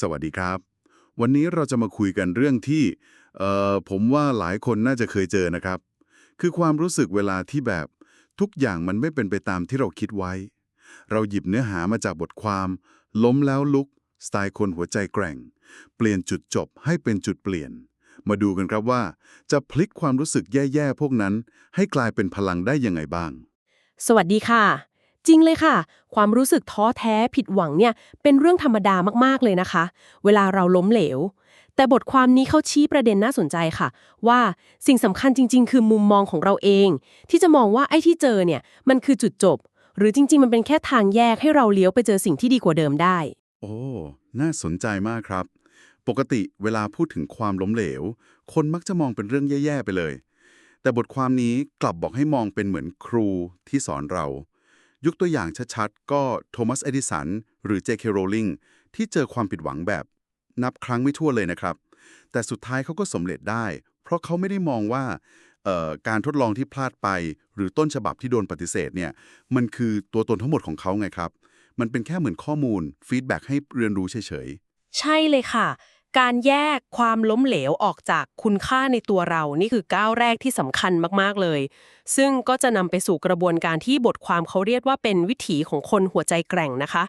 สวัสดีครับ วันนี้เราจะมาคุยกันเรื่องที่เออผมว่าหลายคนน่าจะเคยเจอนะครับ คือความรู้สึกเวลาที่แบบทุกอย่างมันไม่เป็นไปตามที่เราคิดไว้ เราหยิบเนื้อหามาจากบทความ ล้มแล้วลุก สไตล์คนหัวใจแกร่ง เปลี่ยนจุดจบให้เป็นจุดเปลี่ยน มาดูกันครับว่า จะพลิกความรู้สึกแย่ๆพวกนั้น ให้กลายเป็นพลังได้ยังไงบ้าง สวัสดีค่ะ จริงเลยค่ะ ความรู้สึกท้อแท้ผิดหวังเนี่ยเป็นเรื่องธรรมดามากๆเลยนะคะ เวลาเราล้มเหลว แต่บทความนี้เขาชี้ประเด็นน่าสนใจค่ะ ว่าสิ่งสำคัญจริง ๆ คือมุมมองของเราเอง ที่จะมองว่าไอ้ที่เจอเนี่ยมันคือจุดจบ หรือจริง ๆ มันเป็นแค่ทางแยกให้เราเลี้ยวไปเจอสิ่งที่ดีกว่าเดิมได้ โอ้ น่าสนใจมากครับ ปกติเวลาพูดถึงความล้มเหลว คนมักจะมองเป็นเรื่องแย่ๆไปเลย แต่บทความนี้กลับบอกให้มองเป็นเหมือนครูที่สอนเรา ยกตัวอย่างชัดๆ ก็โทมัสเอดิสันหรือ J.K. Rowling ที่เจอความผิดหวังแบบนับครั้งไม่ทั่วเลยนะครับ แต่สุดท้ายเขาก็สำเร็จได้ เพราะเขาไม่ได้มองว่าการทดลองที่พลาดไป หรือต้นฉบับที่โดนปฏิเสธเนี่ยมันคือตัวตนทั้งหมดของเขาไงครับ มันเป็นแค่เหมือนข้อมูลฟีดแบ็กให้เรียนรู้เฉยๆ ใช่เลยค่ะ การแยกความล้มเหลวออกจากคุณค่าในตัวเรา นี่คือก้าวแรกที่สำคัญมากๆเลย ซึ่งก็จะนำไปสู่กระบวนการที่บทความเขาเรียกว่าเป็นวิถีของคนหัวใจแกร่งนะคะ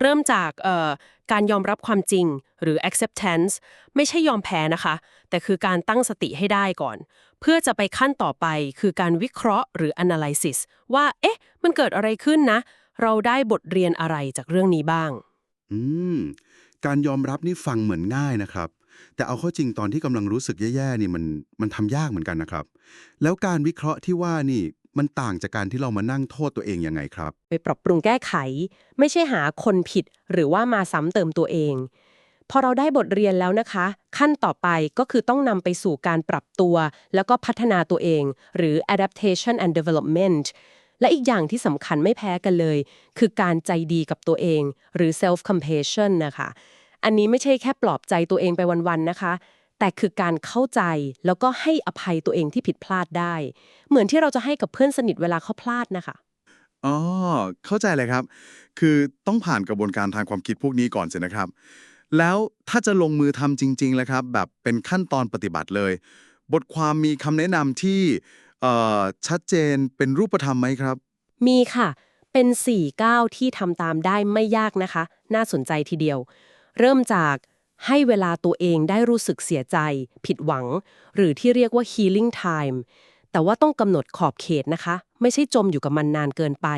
เริ่มจากเอ่อการยอมรับความจริงหรือ acceptance ไม่ใช่ยอมแพ้นะคะ แต่คือการตั้งสติให้ได้ก่อน เพื่อจะไปขั้นต่อไปคือการวิเคราะห์หรือ analysis ว่า เอ๊ะ มันเกิดอะไรขึ้นนะ เราได้บทเรียนอะไรจากเรื่องนี้บ้าง อืม การยอมรับนี่ฟังเหมือนง่ายนะครับ แต่เอาเข้าจริงตอนที่กำลังรู้สึกแย่ๆนี่มันมันทำยากเหมือนกันนะครับ แล้วการวิเคราะห์ที่ว่านี่มันต่างจากการที่เรามานั่งโทษตัวเองยังไงครับ ไปปรับปรุงแก้ไข ไม่ใช่หาคนผิดหรือว่ามาซ้ำเติมตัวเอง พอเราได้บทเรียนแล้วนะคะ ขั้นต่อไปก็คือต้องนำไปสู่การปรับตัว แล้วก็พัฒนาตัวเอง หรือ adaptation and development และอีกอย่างที่สำคัญไม่แพ้กันเลย คือการใจดีกับตัวเอง หรือ self compassion นะคะ อันนี้ไม่ใช่แค่ปลอบใจตัวเองไปวันๆนะคะ แต่คือการเข้าใจแล้วก็ให้อภัยตัวเองที่ผิดพลาดได้ เหมือนที่เราจะให้กับเพื่อนสนิทเวลาเขาพลาดนะคะอ๋อเข้าใจเลยครับ คือต้องผ่านกระบวนการทางความคิดพวกนี้ก่อนสินะครับ แล้วถ้าจะลงมือทำจริงๆแล้วครับ แบบเป็นขั้นตอนปฏิบัติเลย บทความมีคำแนะนำที่ เอ่อชัดเจนเป็นรูปธรรมไหมครับ มีค่ะ เป็น 4 ก้าวที่ทำตามได้ไม่ยากนะคะ น่าสนใจทีเดียว เริ่มจากให้เวลาตัวเองได้รู้สึกเสียใจ ผิดหวัง หรือที่เรียกว่า healing time แต่ว่าต้องกำหนดขอบเขตนะคะ ไม่ใช่จมอยู่กับมันนานเกินไป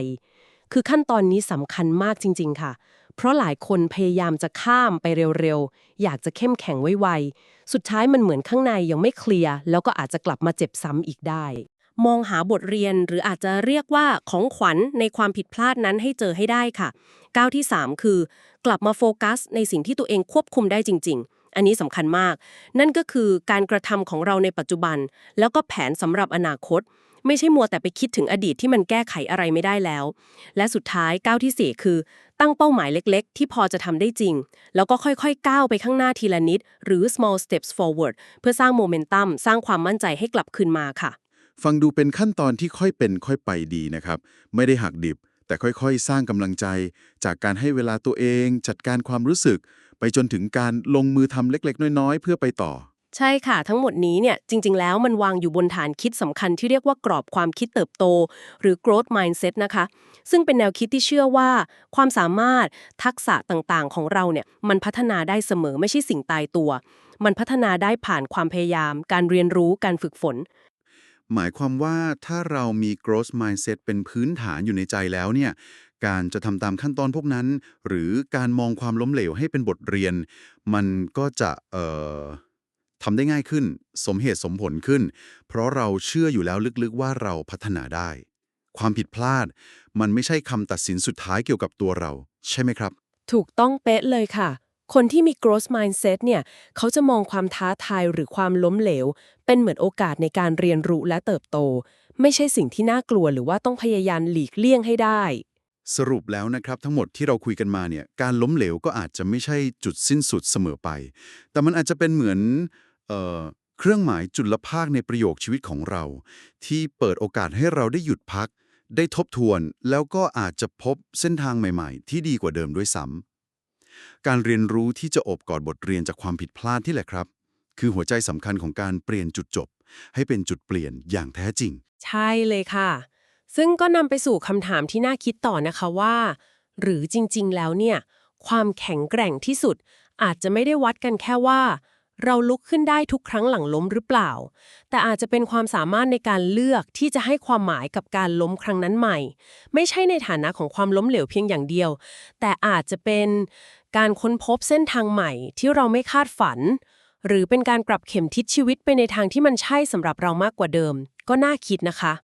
คือขั้นตอนนี้สำคัญมากจริง ๆ ค่ะ เพราะหลายคนพยายามจะข้ามไปเร็วๆ อยากจะเข้มแข็งไวๆ สุดท้ายมันเหมือนข้างในยังไม่เคลียร์ แล้วก็อาจจะกลับมาเจ็บซ้ำอีกได้ มองหาบทเรียนหรืออาจจะเรียกว่าของขวัญในความผิดพลาดนั้นให้เจอให้ได้ค่ะก้าวที่ 3 คือ กลับมาโฟกัส ในสิ่งที่ตัวเองควบคุมได้จริง ๆ อันนี้สำคัญมาก นั่นก็คือการกระทำของเราในปัจจุบัน แล้วก็แผนสำหรับอนาคต ไม่ใช่มัวแต่ไปคิดถึงอดีตที่มันแก้ไขอะไรไม่ได้แล้ว และสุดท้ายก้าวทีสี่4คือ ตั้งเป้าหมายเล็ก ๆ ที่พอจะทำได้จริง แล้วก็ค่อยๆ ก้าวไปข้างหน้าทีละนิด หรือ small steps forward เพื่อสร้างโมเมนตัมสร้างความมั่นใจให้กลับคืนมาค่ะ ฟังดูเป็นขั้นตอนที่ค่อยเป็นค่อยไปดีนะครับ ไม่ได้หักดิบ แต่ค่อยๆ สร้างกำลังใจ จากการให้เวลาตัวเอง จัดการความรู้สึก ไปจนถึงการลงมือทำเล็กๆ น้อยๆ เพื่อไปต่อ ใช่ค่ะ ทั้งหมดนี้เนี่ยจริง ๆ แล้วมันวางอยู่บนฐานคิดสำคัญที่เรียกว่ากรอบความคิดเติบโต หรือ growth mindset นะคะ ซึ่งเป็นแนวคิดที่เชื่อว่า ความสามารถทักษะต่างๆ ของเราเนี่ยมันพัฒนาได้เสมอไม่ใช่สิ่งตายตัว มันพัฒนาได้ผ่านความพยายาม การเรียนรู้การฝึกฝน หมายความว่าถ้าเรามี growth mindset เป็นพื้นฐานอยู่ในใจแล้วเนี่ย การจะทำตามขั้นตอนพวกนั้น หรือการมองความล้มเหลวให้เป็นบทเรียน มันก็จะเอ่อทำได้ง่ายขึ้น สมเหตุสมผลขึ้น เพราะเราเชื่ออยู่แล้วลึกๆว่าเราพัฒนาได้ ความผิดพลาด มันไม่ใช่คำตัดสินสุดท้ายเกี่ยวกับตัวเรา ใช่ไหมครับ ถูกต้องเป๊ะเลยค่ะ คนที่มี growth mindset เนี่ย เขาจะมองความท้าทายหรือความล้มเหลว เป็นเหมือนโอกาสในการเรียนรู้และเติบโต ไม่ใช่สิ่งที่น่ากลัวหรือว่าต้องพยายามหลีกเลี่ยงให้ได้ สรุปแล้วนะครับ ทั้งหมดที่เราคุยกันมาเนี่ยการล้มเหลวก็อาจจะไม่ใช่จุดสิ้นสุดเสมอไป แต่มันอาจจะเป็นเหมือนเออเครื่องหมายจุลภาคในประโยคชีวิตของเรา ที่เปิดโอกาสให้เราได้หยุดพัก ได้ทบทวน แล้วก็อาจจะพบเส้นทางใหม่ ๆ ที่ดีกว่าเดิมด้วยซ้ำ การเรียนรู้ที่จะอบกอดบทเรียนจากความผิดพลาดที่แหละครับ คือหัวใจสำคัญของการเปลี่ยนจุดจบ ให้เป็นจุดเปลี่ยนอย่างแท้จริง ใช่เลยค่ะ ซึ่งก็นำไปสู่คำถามที่น่าคิดต่อนะคะว่า หรือจริงๆ แล้วเนี่ย ความแข็งแกร่งที่สุดอาจจะไม่ได้วัดกันแค่ว่า เราลุกขึ้นได้ทุกครั้งหลังล้มหรือเปล่า แต่อาจจะเป็นความสามารถในการเลือกที่จะให้ความหมายกับการล้มครั้งนั้นใหม่ ไม่ใช่ในฐานะของความล้มเหลวเพียงอย่างเดียว แต่อาจจะเป็นการค้นพบเส้นทางใหม่ที่เราไม่คาดฝัน หรือเป็นการปรับเข็มทิศชีวิตไปในทางที่มันใช่สำหรับเรามากกว่าเดิม ก็น่าคิดนะคะ